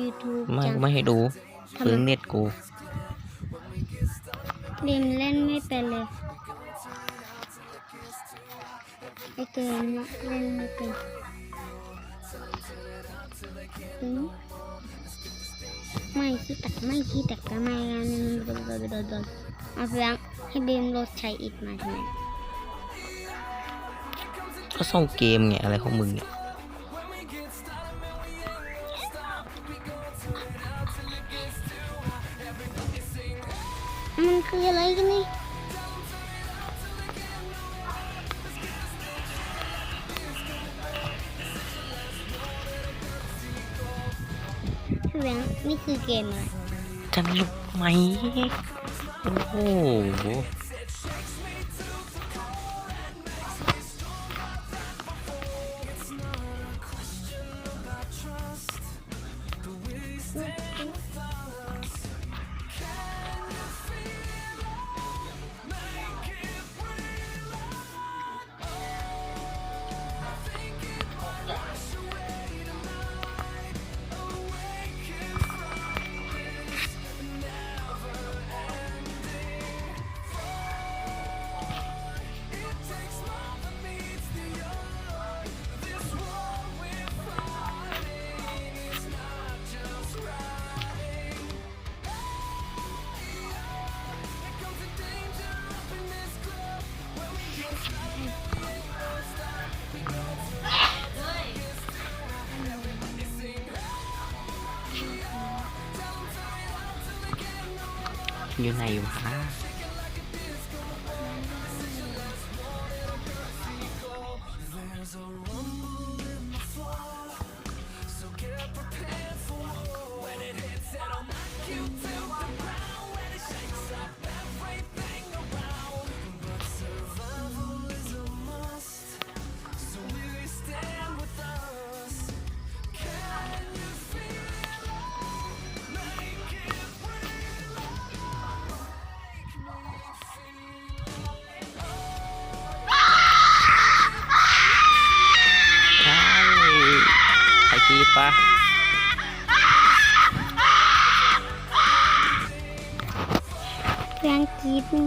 YouTube ไม่จังกูไม่ให้ดูทำไมเพิ่งเน็ตกูบีมเล่นไม่เป็นเลยไอเกมเนาะเล่นไม่เป็นอืมไม่ขี้ตักไม่ขี้ตักก็ไม่กันโดนโดนโดนโดนเอาเพียงให้บีมลดใช้อิดมาทำไมก็ส่งเกมไงอะไรของมึงเนี่ย มันคืออะไรกันนี่พี่แบงนี่คือเกมอะไรจะหลุดไหม โอ้โห อยู่ไหนวะ ตีปะแรงกรีดนี่